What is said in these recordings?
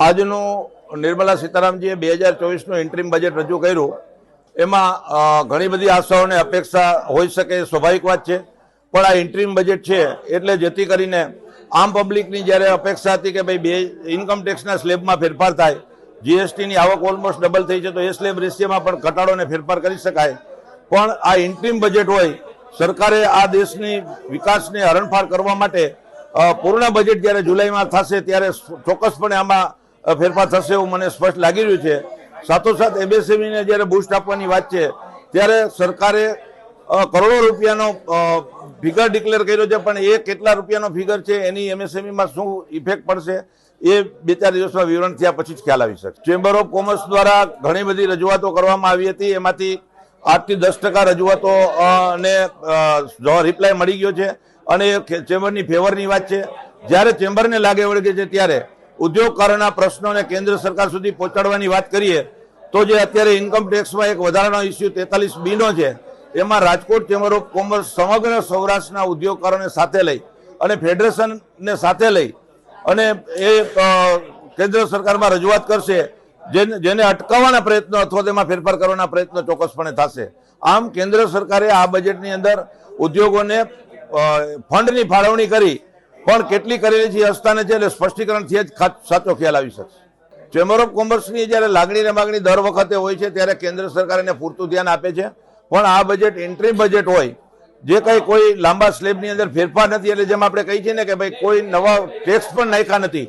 આજનું નિર્મલા સીતારામજીએ બે હજાર ચોવીસનું ઇન્ટ્રીમ બજેટ રજૂ કર્યું. એમાં ઘણી બધી આશાઓને અપેક્ષા હોઈ શકે સ્વાભાવિક વાત છે. પણ આ ઇન્ટ્રીમ બજેટ છે એટલે જેથી કરીને આમ પબ્લિકની જ્યારે અપેક્ષા હતી કે ભાઈ બે ઇન્કમટેક્સના સ્લેબમાં ફેરફાર થાય જીએસટીની આવક ઓલમોસ્ટ ડબલ થઈ છે, તો એ સ્લેબ રેશિયામાં પણ ઘટાડો અને ફેરફાર કરી શકાય. પણ આ ઇન્ટ્રીમ બજેટ હોય, સરકારે આ દેશની વિકાસને હરણફાળ કરવા માટે પૂર્ણ બજેટ જ્યારે જુલાઈમાં થશે ત્યારે ચોક્કસપણે આમાં ફેરફાર થશે એવું મને સ્પષ્ટ લાગી રહ્યું છે. સાથોસાથ એમએસએમઈને જ્યારે બુસ્ટ આપવાની વાત છે, ત્યારે સરકારે કરોડો રૂપિયાનો ફિગર ડિક્લેર કર્યો છે, પણ એ કેટલા રૂપિયાનો ફિગર છે, એની એમએસએમઈમાં શું ઇફેક્ટ પડશે, એ બે ચાર દિવસમાં વિવરણ થયા પછી જ ખ્યાલ આવી શકે ચેમ્બર ઓફ કોમર્સ દ્વારા ઘણી બધી રજૂઆતો કરવામાં આવી હતી, એમાંથી આઠથી દસ ટકા રજૂઆતો ને રિપ્લાય મળી ગયો છે, અને ચેમ્બરની ફેવરની વાત છે. જ્યારે ચેમ્બરને લાગે વળગે છે, ત્યારે ઉદ્યોગકારોના પ્રશ્નોને કેન્દ્ર સરકાર સુધી પહોંચાડવાની વાત કરીએ, તો જે અત્યારે ઇન્કમ ટેક્સમાં એક વધારાનો ઇસ્યુ તેતાલીસ બીનો છે, એમાં રાજકોટ ચેમ્બર ઓફ કોમર્સ સમગ્ર સૌરાષ્ટ્રના ઉદ્યોગકારોને સાથે લઈ અને ફેડરેશનને સાથે લઈ અને એ કેન્દ્ર સરકારમાં રજૂઆત કરશે, જેને જેને અટકાવવાના પ્રયત્નો અથવા તેમાં ફેરફાર કરવાના પ્રયત્નો ચોક્કસપણે થશે. આમ કેન્દ્ર સરકારે આ બજેટની અંદર ઉદ્યોગોને ફંડની ફાળવણી કરી પણ કેટલી કરેલી છે અસ્થાને છે એટલે સ્પષ્ટીકરણથી જ સાચો ખ્યાલ આવી શકશે. ચેમ્બર ઓફ કોમર્સની જ્યારે લાગણી ને માગણી દર વખતે હોય છે, ત્યારે કેન્દ્ર સરકાર એને પૂરતું ધ્યાન આપે છે. પણ આ બજેટ એન્ટ્રી બજેટ હોય, જે કંઈ કોઈ લાંબા સ્લેબની અંદર ફેરફાર નથી, એટલે જેમ આપણે કહીએ છીએ ને કે ભાઈ કોઈ નવા ટેક્સ પણ નાખ્યા નથી,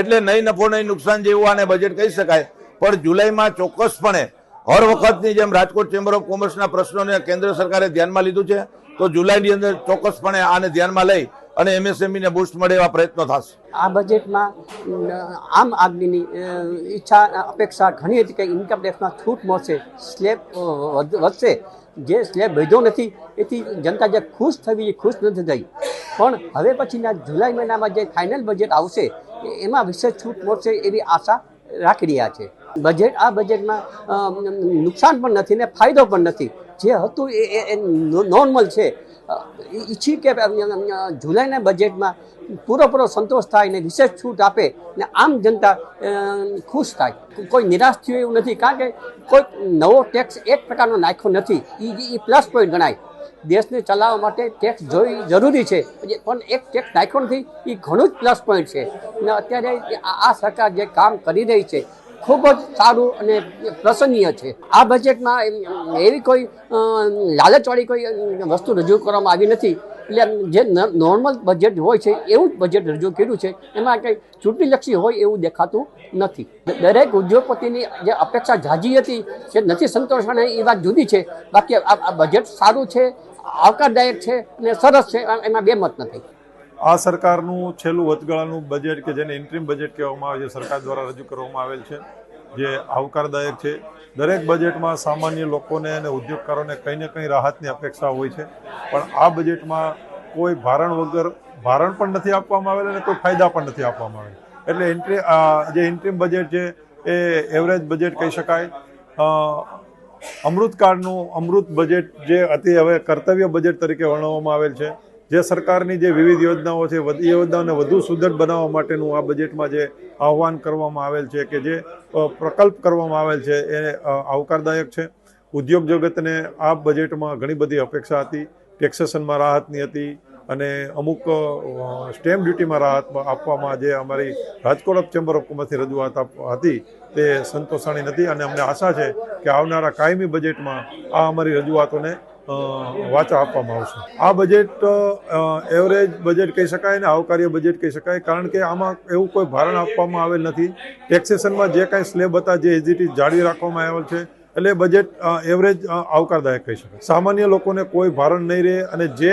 એટલે નહીં નફો નહીં નુકસાન જેવું આને બજેટ કહી શકાય. પણ જુલાઈમાં ચોક્કસપણે હર વખતની જેમ રાજકોટ ચેમ્બર ઓફ કોમર્સના પ્રશ્નોને કેન્દ્ર સરકારે ધ્યાનમાં લીધું છે, તો જુલાઈની અંદર ચોક્કસપણે આને ધ્યાનમાં લઈ અને એમએસએમઈને બુસ્ટ મળે એવા પ્રયત્નો થશે. આ બજેટમાં આમ આદમીની ઈચ્છા, અપેક્ષા ઘણી હતી કે ઇન્કમ ટેક્સમાં છૂટ મળશે સ્લેબ વધશે. જે સ્લેબ વધ્યો નથી, એથી જનતા જે ખુશ થવી એ ખુશ નથી થઈ. પણ હવે પછીના જુલાઈ મહિનામાં જે ફાઇનલ બજેટ આવશે એમાં વિશેષ છૂટ મળશે એવી આશા રાખી રહ્યા છે. બજેટ આ બજેટમાં નુકસાન પણ નથી ને ફાયદો પણ નથી. જે હતું એ નોર્મલ છે. ઈચ્છી કે જુલાઈના બજેટમાં પૂરેપૂરો સંતોષ થાય ને વિશેષ છૂટ આપે ને આમ જનતા ખુશ થાય. કોઈ નિરાશ થયું એવું નથી. કારણ કે કોઈ નવો ટેક્સ એક પ્રકારનો નાખ્યો નથી. એ એ પ્લસ પોઈન્ટ ગણાય. દેશને ચલાવવા માટે ટેક્સ જોઈ, જરૂરી છે. પણ એક ટેક્સ નાખ્યો નથી એ ઘણું જ પ્લસ પોઈન્ટ છે. ને અત્યારે આ સરકાર જે કામ કરી રહી છે ખૂબ જ સારું અને પ્રસન્નીય છે. આ બજેટમાં એવી કોઈ લાલચવાળી કોઈ વસ્તુ રજૂ કરવામાં આવી નથી. એટલે જે નોર્મલ બજેટ હોય છે, એવું જ બજેટ રજૂ કર્યું છે. એમાં કંઈ ચૂંટણીલક્ષી હોય એવું દેખાતું નથી. દરેક ઉદ્યોગપતિની જે અપેક્ષા જાજી હતી જે નથી સંતોષણ એ વાત જુદી છે. બાકી આ બજેટ સારું છે, આવકારદાયક છે અને સરસ છે, એમાં બે મત નથી. આ સરકારનું છેલ્લું વચગાળાનું બજેટ કે જેને ઇન્ટ્રીમ બજેટ કહેવામાં આવે છે, સરકાર દ્વારા રજૂ કરવામાં આવેલ છે, જે આવકારદાયક છે. દરેક બજેટમાં સામાન્ય લોકોને અને ઉદ્યોગકારોને કંઈ ને કંઈ રાહતની અપેક્ષા હોય છે. પણ આ બજેટમાં કોઈ ભારણ વગર ભારણ પણ નથી આપવામાં આવેલ અને કોઈ ફાયદા પણ નથી આપવામાં આવેલ. એટલે એન્ટ્રી જે ઇન્ટ્રીમ બજેટ છે, એ એવરેજ બજેટ કહી શકાય. અમૃતકાળનું અમૃત બજેટ જે અતિ હવે કર્તવ્ય બજેટ તરીકે વર્ણવવામાં આવેલ છે. જે સરકારની જે વિવિધ યોજનાઓ છે એ યોજનાઓને વધુ સુદૃઢ બનાવવા માટેનું આ બજેટમાં જે આહ્વાન કરવામાં આવેલ છે કે જે પ્રકલ્પ કરવામાં આવેલ છે, એ આવકારદાયક છે. ઉદ્યોગ જગતને આ બજેટમાં ઘણી બધી અપેક્ષા હતી. ટેક્સેશનમાં રાહતની હતી અને અમુક સ્ટેમ્પ ડ્યુટીમાં રાહત આપવામાં જે અમારી રાજકોટ ચેમ્બર ઓફ કોમર્સની રજૂઆત હતી તે સંતોષાણી નથી અને અમને આશા છે કે આવનારા કાયમી બજેટમાં આ અમારી રજૂઆતોને વાચા આપવામાં આવશે. આ બજેટ એવરેજ બજેટ કહી શકાય ને આવકાર્ય બજેટ કહી શકાય, કારણ કે આમાં એવું કોઈ ભારણ આપવામાં આવેલ નથી. ટેક્સેશનમાં જે કાંઈ સ્લેબ હતા, જે એઝીટી જાળવી રાખવામાં આવેલ છે, એટલે બજેટ એવરેજ આવકારદાયક કહી શકાય. સામાન્ય લોકોને કોઈ ભારણ નહીં રહે અને જે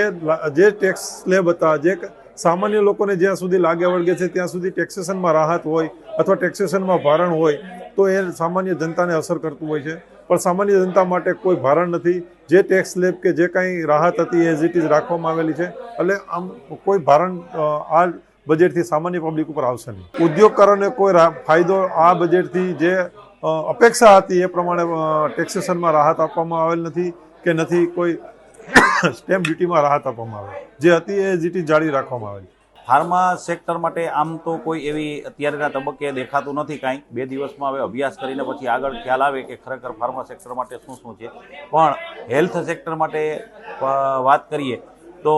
જે ટેક્સ સ્લેબ હતા, જે સામાન્ય લોકોને જ્યાં સુધી લાગે વળગે છે, ત્યાં સુધી ટેક્સેશનમાં રાહત હોય અથવા ટેક્સેશનમાં ભારણ હોય, તો એ સામાન્ય જનતાને અસર કરતું હોય છે. પણ સામાન્ય જનતા માટે કોઈ ભારણ નથી. જે ટેક્સ સ્લેબ કે જે કાંઈ રાહત હતી એઝ ઇટ ઇઝ રાખવામાં આવેલી છે. એટલે આમ કોઈ ભારણ આ બજેટથી સામાન્ય પબ્લિક ઉપર આવશે નહીં. ઉદ્યોગકારોને કોઈ ફાયદો આ બજેટથી જે અપેક્ષા હતી એ પ્રમાણે ટેક્સેશનમાં રાહત આપવામાં આવેલ નથી કે નથી કોઈ સ્ટેમ્પ ડ્યુટીમાં રાહત આપવામાં આવે જે હતી એ જીટી જાળવી રાખવામાં આવેલી. ફાર્મા સેક્ટર માટે આમ તો કોઈ એવી અત્યારના તબક્કે દેખાતું નથી કાંઈ. બે દિવસમાં હવે અભ્યાસ કરીને પછી આગળ ખ્યાલ આવે કે ખરેખર ફાર્મા સેક્ટર માટે શું શું છે. પણ હેલ્થ સેક્ટર માટે વાત કરીએ તો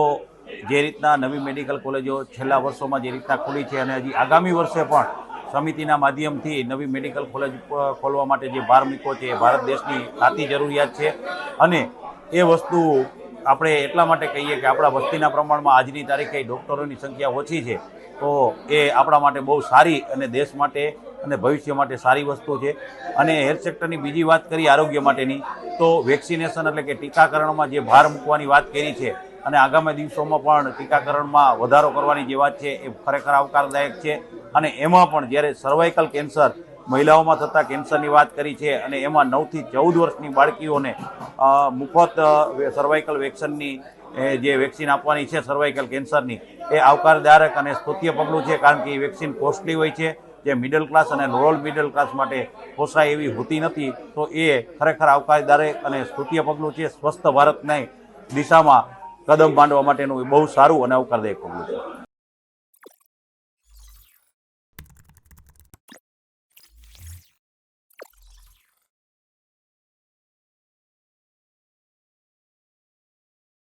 જે રીતના નવી મેડિકલ કોલેજો છેલ્લા વર્ષોમાં જે રીતના ખુલી છે અને હજી આગામી વર્ષે પણ સમિતિના માધ્યમથી નવી મેડિકલ કોલેજ ખોલવા માટે જે ભાર મૂક્યો છે એ ભારત દેશની ખાતી જરૂરિયાત છે. અને એ વસ્તુ આપણે એટલા માટે કહીએ કે આપણા વસ્તીના પ્રમાણમાં આજની તારીખે ડૉક્ટરોની સંખ્યા ઓછી છે, તો એ આપણા માટે બહુ સારી અને દેશ માટે અને ભવિષ્ય માટે સારી વસ્તુ છે. અને હેલ્થ સેક્ટરની બીજી વાત કરીએ આરોગ્ય માટેની, તો વેક્સિનેશન એટલે કે ટીકાકરણમાં જે ભાર મૂકવાની વાત કરી છે અને આગામી દિવસોમાં પણ ટીકાકરણમાં વધારો કરવાની જે વાત છે એ ખરેખર આવકારદાયક છે. અને એમાં પણ જ્યારે સર્વાઇકલ કેન્સર મહિલાઓમાં થતા કેન્સરની વાત કરી છે અને એમાં નવથી ચૌદ વર્ષની બાળકીઓને મુફત સર્વાઇકલ વેક્સિનની જે વેક્સિન આપવાની છે સર્વાઇકલ કેન્સરની એ આવકારદાયક અને સ્તુત્ય પગલું છે કારણ કે એ વેક્સિન કોસ્ટલી હોય છે. જે મિડલ ક્લાસ અને લોઅર મિડલ ક્લાસ માટે પોસાય એવી હોતી નથી, તો એ ખરેખર આવકારદાયક અને સ્તુત્ય પગલું છે. સ્વસ્થ ભારતની દિશામાં કદમ માંડવા માટેનું બહુ સારું અને આવકારદાયક પગલું છે.